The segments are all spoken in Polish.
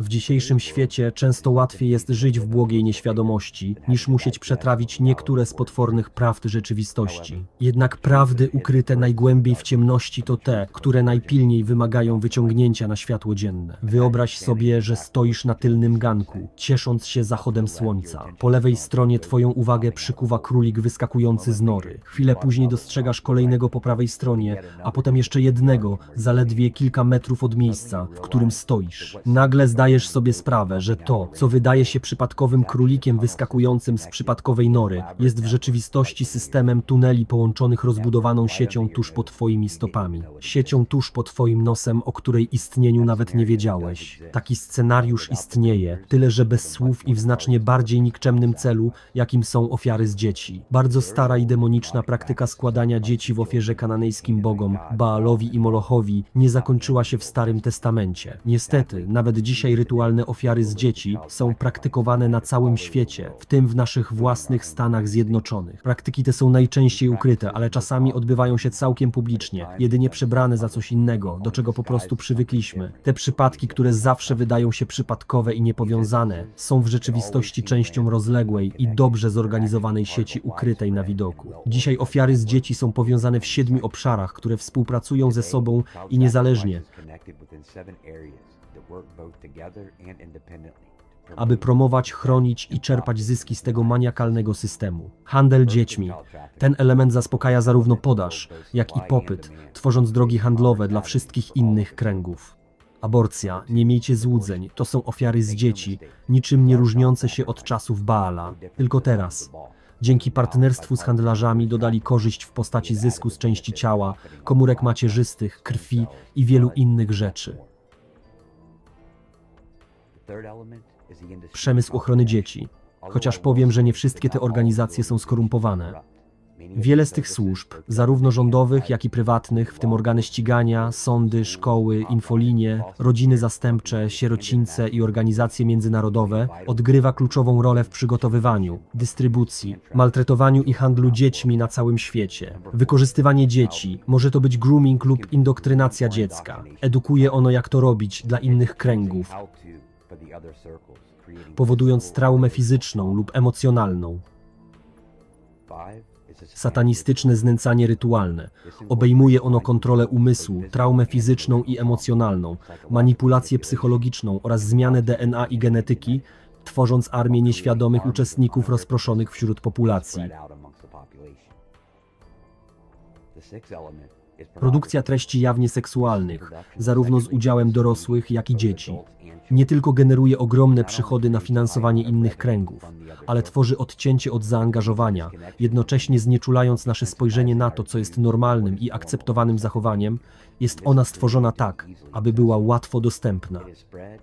W dzisiejszym świecie często łatwiej jest żyć w błogiej nieświadomości, niż musieć przetrawić niektóre z potwornych prawd rzeczywistości. Jednak prawdy ukryte najgłębiej w ciemności to te, które najpilniej wymagają wyciągnięcia na światło dzienne. Wyobraź sobie, że stoisz na tylnym ganku, ciesząc się zachodem słońca. Po lewej stronie twoją uwagę przykuwa królik wyskakujący z nory. Chwilę później dostrzegasz kolejnego po prawej stronie, a potem jeszcze jednego, zaledwie kilka metrów od miejsca, w którym stoisz. Nagle zdajesz sobie sprawę, że to, co wydaje się przypadkowym królikiem wyskakującym z przypadkowej nory, jest w rzeczywistości systemem tuneli połączonych rozbudowaną siecią tuż pod twoimi stopami. Siecią tuż pod twoim nosem, o której istnieniu nawet nie wiedziałeś. Taki scenariusz istnieje, tyle że bez słów i w znacznie bardziej nikczemnym celu, jakim są ofiary z dzieci. Bardzo stara i demoniczna praktyka składania dzieci w ofierze kananejskim bogom, Baalowi i Molochowi, nie zakończyła się w Starym Testamencie. Niestety, nawet dzisiaj rytualne ofiary z dzieci są praktykowane na całym świecie, w tym w naszych własnych Stanach Zjednoczonych. Praktyki te są najczęściej ukryte, ale czasami odbywają się całkiem publicznie, jedynie przebrane za coś innego, do czego po prostu przywykliśmy. Te przypadki, które zawsze wydają się przypadkowe i niepowiązane, są w rzeczywistości częścią rozległej i dobrze zorganizowanej sieci ukrytej na widoku. Dzisiaj ofiary z dzieci są powiązane w siedmiu obszarach, które współpracują ze sobą i niezależnie, aby promować, chronić i czerpać zyski z tego maniakalnego systemu. Handel dziećmi. Ten element zaspokaja zarówno podaż, jak i popyt, tworząc drogi handlowe dla wszystkich innych kręgów. Aborcja, nie miejcie złudzeń, to są ofiary z dzieci, niczym nie różniące się od czasów Baala. Tylko teraz. Dzięki partnerstwu z handlarzami dodali korzyść w postaci zysku z części ciała, komórek macierzystych, krwi i wielu innych rzeczy. Przemysł ochrony dzieci. Chociaż powiem, że nie wszystkie te organizacje są skorumpowane. Wiele z tych służb, zarówno rządowych, jak i prywatnych, w tym organy ścigania, sądy, szkoły, infolinie, rodziny zastępcze, sierocińce i organizacje międzynarodowe, odgrywa kluczową rolę w przygotowywaniu, dystrybucji, maltretowaniu i handlu dziećmi na całym świecie. Wykorzystywanie dzieci, może to być grooming lub indoktrynacja dziecka. Edukuje ono, jak to robić dla innych kręgów, powodując traumę fizyczną lub emocjonalną. Satanistyczne znęcanie rytualne. Obejmuje ono kontrolę umysłu, traumę fizyczną i emocjonalną, manipulację psychologiczną oraz zmianę DNA i genetyki, tworząc armię nieświadomych uczestników rozproszonych wśród populacji. Produkcja treści jawnie seksualnych, zarówno z udziałem dorosłych, jak i dzieci. Nie tylko generuje ogromne przychody na finansowanie innych kręgów, ale tworzy odcięcie od zaangażowania, jednocześnie znieczulając nasze spojrzenie na to, co jest normalnym i akceptowanym zachowaniem, jest ona stworzona tak, aby była łatwo dostępna.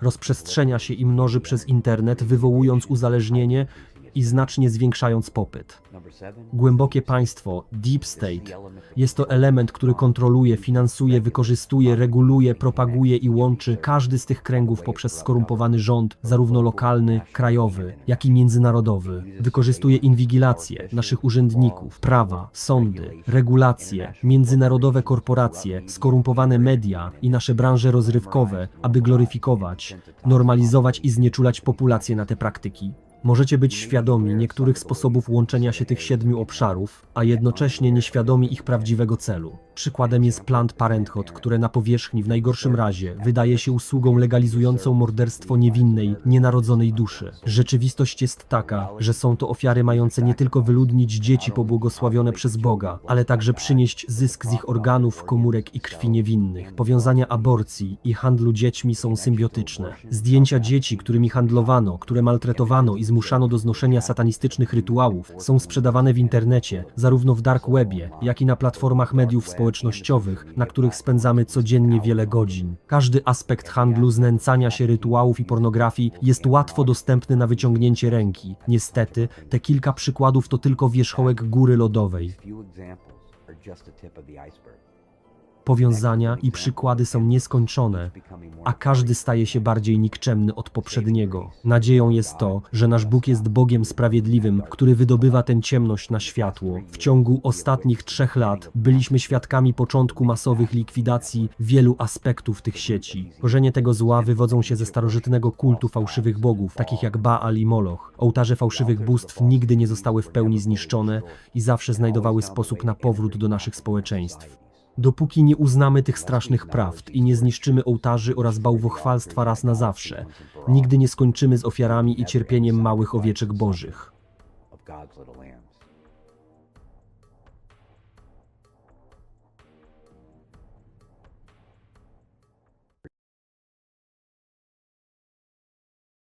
Rozprzestrzenia się i mnoży przez internet, wywołując uzależnienie i znacznie zwiększając popyt. Głębokie państwo, deep state, jest to element, który kontroluje, finansuje, wykorzystuje, reguluje, propaguje i łączy każdy z tych kręgów poprzez skorumpowany rząd, zarówno lokalny, krajowy, jak i międzynarodowy. Wykorzystuje inwigilację naszych urzędników, prawa, sądy, regulacje, międzynarodowe korporacje, skorumpowane media i nasze branże rozrywkowe, aby gloryfikować, normalizować i znieczulać populację na te praktyki. Możecie być świadomi niektórych sposobów łączenia się tych siedmiu obszarów, a jednocześnie nieświadomi ich prawdziwego celu. Przykładem jest Planned Parenthood, które na powierzchni w najgorszym razie wydaje się usługą legalizującą morderstwo niewinnej, nienarodzonej duszy. Rzeczywistość jest taka, że są to ofiary mające nie tylko wyludnić dzieci pobłogosławione przez Boga, ale także przynieść zysk z ich organów, komórek i krwi niewinnych. Powiązania aborcji i handlu dziećmi są symbiotyczne. Zdjęcia dzieci, którymi handlowano, które maltretowano i zmuszano do znoszenia satanistycznych rytuałów, są sprzedawane w internecie, zarówno w dark webie, jak i na platformach mediów społecznościowych, na których spędzamy codziennie wiele godzin. Każdy aspekt handlu, znęcania się rytuałów i pornografii jest łatwo dostępny na wyciągnięcie ręki. Niestety, te kilka przykładów to tylko wierzchołek góry lodowej. Powiązania i przykłady są nieskończone, a każdy staje się bardziej nikczemny od poprzedniego. Nadzieją jest to, że nasz Bóg jest Bogiem sprawiedliwym, który wydobywa tę ciemność na światło. W ciągu ostatnich trzech lat byliśmy świadkami początku masowych likwidacji wielu aspektów tych sieci. Korzenie tego zła wywodzą się ze starożytnego kultu fałszywych bogów, takich jak Baal i Moloch. Ołtarze fałszywych bóstw nigdy nie zostały w pełni zniszczone i zawsze znajdowały sposób na powrót do naszych społeczeństw. Dopóki nie uznamy tych strasznych prawd i nie zniszczymy ołtarzy oraz bałwochwalstwa raz na zawsze, nigdy nie skończymy z ofiarami i cierpieniem małych owieczek bożych.